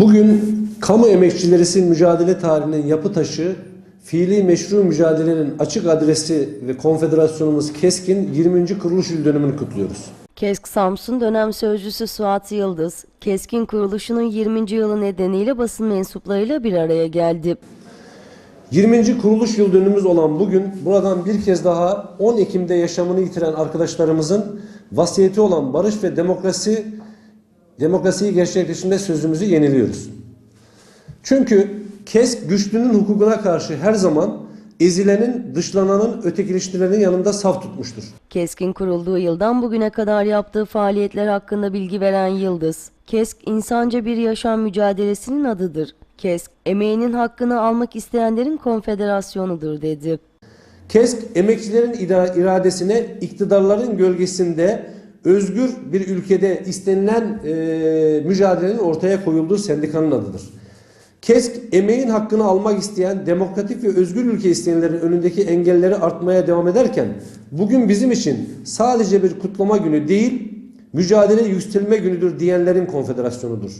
Bugün kamu emekçilerisi mücadele tarihinin yapı taşı, fiili meşru mücadelenin açık adresi ve konfederasyonumuz KESK'in 20. kuruluş yıl dönümünü kutluyoruz. KESK Samsun dönem sözcüsü Suat Yıldız, KESK'in kuruluşunun 20. yılı nedeniyle basın mensuplarıyla bir araya geldi. 20. kuruluş yıl dönümümüz olan bugün buradan bir kez daha 10 Ekim'de yaşamını yitiren arkadaşlarımızın vasiyeti olan barış ve demokrasi demokrasiyi gerçekleştirme sözümüzü yeniliyoruz. Çünkü KESK güçlünün hukukuna karşı her zaman ezilenin, dışlananın, ötekileştirilenin yanında saf tutmuştur. KESK'in kurulduğu yıldan bugüne kadar yaptığı faaliyetler hakkında bilgi veren Yıldız, KESK insanca bir yaşam mücadelesinin adıdır. KESK, emeğinin hakkını almak isteyenlerin konfederasyonudur dedi. KESK emekçilerin ira- iradesine iktidarların gölgesinde özgür bir ülkede istenilen e, mücadelenin ortaya koyulduğu sendikanın adıdır. KESK emeğin hakkını almak isteyen demokratik ve özgür ülke isteyenlerin önündeki engelleri artmaya devam ederken bugün bizim için sadece bir kutlama günü değil mücadele yükselme günüdür diyenlerin konfederasyonudur.